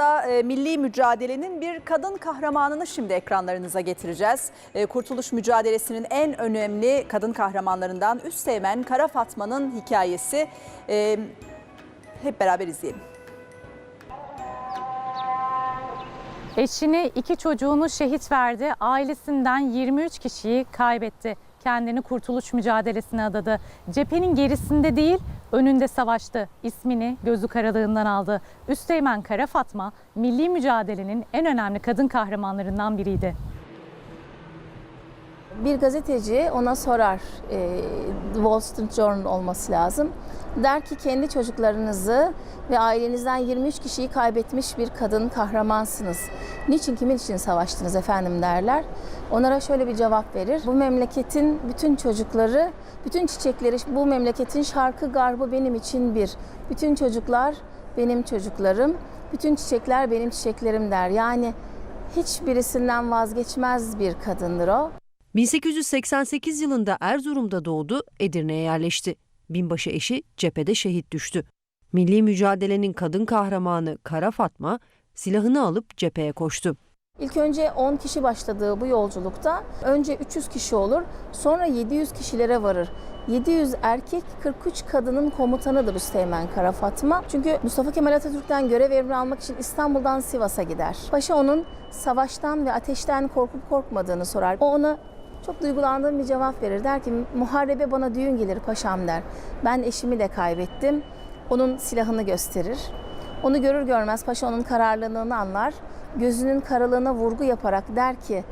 Da, e, milli mücadelenin bir kadın kahramanını şimdi ekranlarınıza getireceğiz. E, Kurtuluş mücadelesinin en önemli kadın kahramanlarından Üsteğmen Kara Fatma'nın hikayesi. E, hep beraber izleyelim. Eşini, iki çocuğunu şehit verdi. Ailesinden 23 kişiyi kaybetti. Kendini kurtuluş mücadelesine adadı. Cephenin gerisinde değil, önünde savaştı. İsmini gözü karalığından aldı. Üsteğmen Kara Fatma, milli mücadelenin en önemli kadın kahramanlarından biriydi. Bir gazeteci ona sorar, e, Wall Street Journal olması lazım. Der ki kendi çocuklarınızı ve ailenizden 23 kişiyi kaybetmiş bir kadın kahramansınız. Niçin, kimin için savaştınız efendim derler. Onlara şöyle bir cevap verir. Bu memleketin bütün çocukları, bütün çiçekleri, bu memleketin şarkı garbı benim için bir. Bütün çocuklar benim çocuklarım, bütün çiçekler benim çiçeklerim der. Yani hiçbirisinden vazgeçmez bir kadındır o. 1888 yılında Erzurum'da doğdu, Edirne'ye yerleşti. Binbaşı eşi cephede şehit düştü. Milli mücadelenin kadın kahramanı Kara Fatma silahını alıp cepheye koştu. İlk önce 10 kişi başladığı bu yolculukta önce 300 kişi olur, sonra 700 kişilere varır. 700 erkek, 43 kadının komutanıdır Üsteğmen Kara Fatma. Çünkü Mustafa Kemal Atatürk'ten görev emri almak için İstanbul'dan Sivas'a gider. Paşa onun savaştan ve ateşten korkup korkmadığını sorar. O ona çok duygulandığım bir cevap verir. Der ki muharebe bana düğün gelir paşam der. Ben eşimi de kaybettim. Onun silahını gösterir. Onu görür görmez paşa onun kararlılığını anlar. Gözünün karalığına vurgu yaparak der ki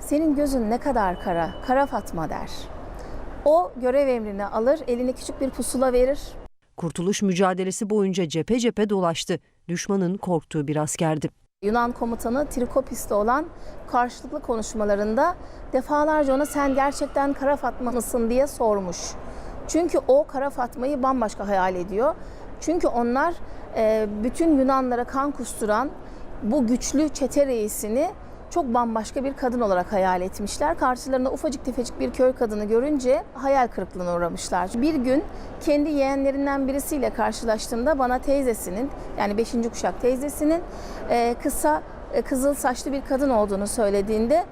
senin gözün ne kadar kara, kara Fatma der. O görev emrini alır, eline küçük bir pusula verir. Kurtuluş mücadelesi boyunca cephe cephe dolaştı. Düşmanın korktuğu bir askerdi. Yunan komutanı Trikopis'te olan karşılıklı konuşmalarında defalarca ona sen gerçekten Kara Fatma mısın diye sormuş. Çünkü o Kara Fatma'yı bambaşka hayal ediyor. Çünkü onlar bütün Yunanlara kan kusturan bu güçlü çete reisini çok bambaşka bir kadın olarak hayal etmişler. Karşılarında ufacık tefecik bir köy kadını görünce hayal kırıklığına uğramışlar. Bir gün kendi yeğenlerinden birisiyle karşılaştığımda bana teyzesinin yani 5. kuşak teyzesinin e, kısa e, kızıl saçlı bir kadın olduğunu söylediğinde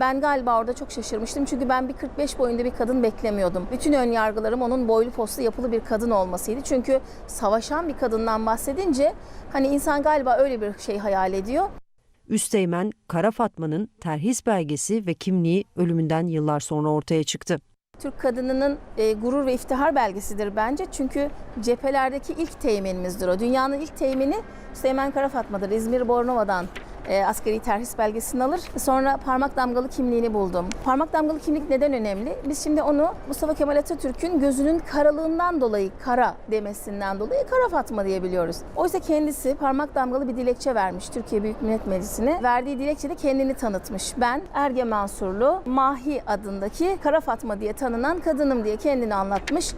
ben galiba orada çok şaşırmıştım. Çünkü ben bir 45 boyunda bir kadın beklemiyordum. Bütün ön yargılarım onun boylu postlu yapılı bir kadın olmasıydı. Çünkü savaşan bir kadından bahsedince hani insan galiba öyle bir şey hayal ediyor. Üsteğmen Kara Fatma'nın terhis belgesi ve kimliği ölümünden yıllar sonra ortaya çıktı. Türk kadınının e, gurur ve iftihar belgesidir bence. Çünkü cephelerdeki ilk teğmenimizdir o. Dünyanın ilk teğmeni Süleyman Kara Fatma'dır. İzmir Bornova'dan e, askeri terhis belgesini alır. Sonra parmak damgalı kimliğini buldum. Parmak damgalı kimlik neden önemli? Biz şimdi onu Mustafa Kemal Atatürk'ün gözünün karalığından dolayı kara demesinden dolayı Kara Fatma diyebiliyoruz. Oysa kendisi parmak damgalı bir dilekçe vermiş Türkiye Büyük Millet Meclisi'ne. Verdiği dilekçede kendini tanıtmış. Ben Erge Mansurlu Mahi adındaki Kara Fatma diye tanınan kadınım diye kendini anlatmış.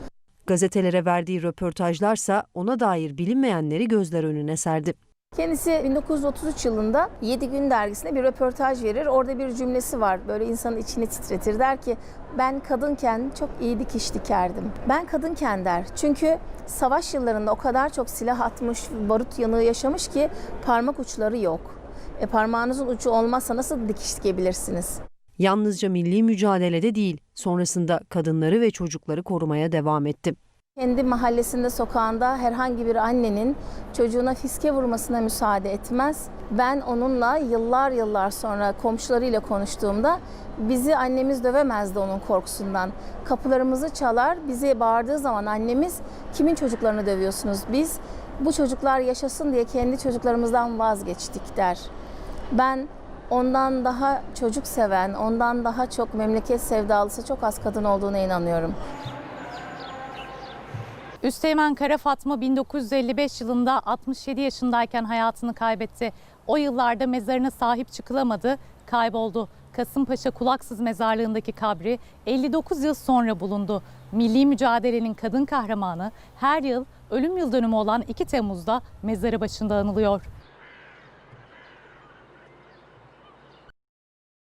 Gazetelere verdiği röportajlarsa ona dair bilinmeyenleri gözler önüne serdi. Kendisi 1933 yılında 7 Gün dergisine bir röportaj verir. Orada bir cümlesi var. Böyle insanın içini titretir. Der ki ben kadınken çok iyi dikiş dikerdim. Ben kadınken der. Çünkü savaş yıllarında o kadar çok silah atmış, barut yanığı yaşamış ki parmak uçları yok. E parmağınızın ucu olmazsa nasıl dikiş dikebilirsiniz? Yalnızca milli mücadelede değil, sonrasında kadınları ve çocukları korumaya devam etti. Kendi mahallesinde, sokağında herhangi bir annenin çocuğuna fiske vurmasına müsaade etmez. Ben onunla yıllar yıllar sonra komşularıyla konuştuğumda bizi annemiz dövemezdi onun korkusundan. Kapılarımızı çalar, bize bağırdığı zaman annemiz kimin çocuklarını dövüyorsunuz? Biz bu çocuklar yaşasın diye kendi çocuklarımızdan vazgeçtik der. Ben ondan daha çocuk seven, ondan daha çok memleket sevdalısı çok az kadın olduğuna inanıyorum. Üsteğmen Kara Fatma 1955 yılında 67 yaşındayken hayatını kaybetti. O yıllarda mezarına sahip çıkılamadı, kayboldu. Kasımpaşa Kulaksız Mezarlığı'ndaki kabri 59 yıl sonra bulundu. Milli mücadelenin kadın kahramanı her yıl ölüm yıl dönümü olan 2 Temmuz'da mezarı başında anılıyor.